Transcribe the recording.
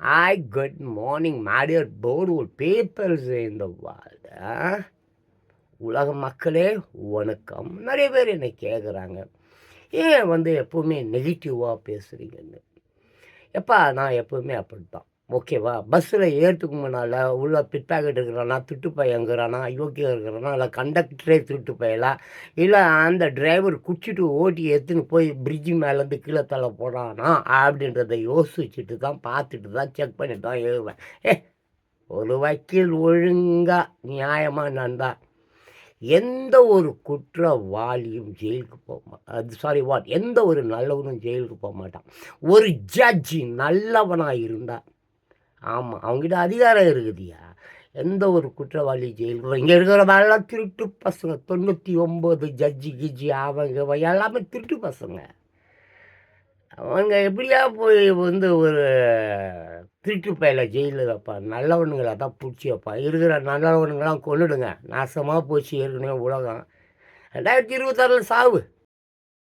Hi, good morning, my dear boardwood papers in the world. உலக மக்களே வணக்கம். நிறைய பேர் என்னை கேட்குறாங்க ஏன் வந்து எப்போவுமே நெகட்டிவாக பேசுகிறீங்கன்னு எப்பா நான் எப்போவுமே அப்படி தான் ஓகேவா? பஸ்ஸில் ஏறத்துக்கு முன்னால் உள்ள பிட்பேக்கெட் இருக்கிறானா திட்டு பையங்கிறானா யோக்கியம் இருக்கிறானா இல்லை கண்டக்டரே திட்டு பையலா? இல்லை அந்த டிரைவர் குடிச்சிட்டு ஓட்டி எடுத்துன்னு போய் பிரிட்ஜு மேலேருந்து கீழே தலை போடானா அப்படின்றத யோசிச்சுட்டு தான் பார்த்துட்டு தான் செக் பண்ணிட்டு தான் எழுவேன் ஏ ஒரு வக்கீல் ஒழுங்காக நியாயமாக நடந்தா எந்த ஒரு குற்றவாளியும் ஜெயிலுக்கு போக அது சாரி வாட் எந்த ஒரு நல்லவனும் ஜெயிலுக்கு போக மாட்டான். ஒரு ஜட்ஜி நல்லவனாக இருந்தால் ஆமாம் அவங்ககிட்ட அதிகாரம் இருக்குதுயா? எந்த ஒரு குற்றவாளி ஜெயிலுக்கு இங்கே இருக்கிறதெல்லாம் திருட்டு பசங்க தொண்ணூற்றி ஒம்பது ஜட்ஜி கிஜி அவங்க எல்லாமே திருட்டு பசங்க. அவங்க எப்படியா போய் வந்து ஒரு திருட்டு பயில ஜெயிலில் வைப்பான் நல்லவனுங்களை தான் பிடிச்சி வைப்பான் இருக்கிற நல்லவனுங்களாம் கொன்னுடுங்க. நாசமாக போச்சு ஏற்கனவே உலகம். ரெண்டாயிரத்தி இருபத்தாறில் சாவு.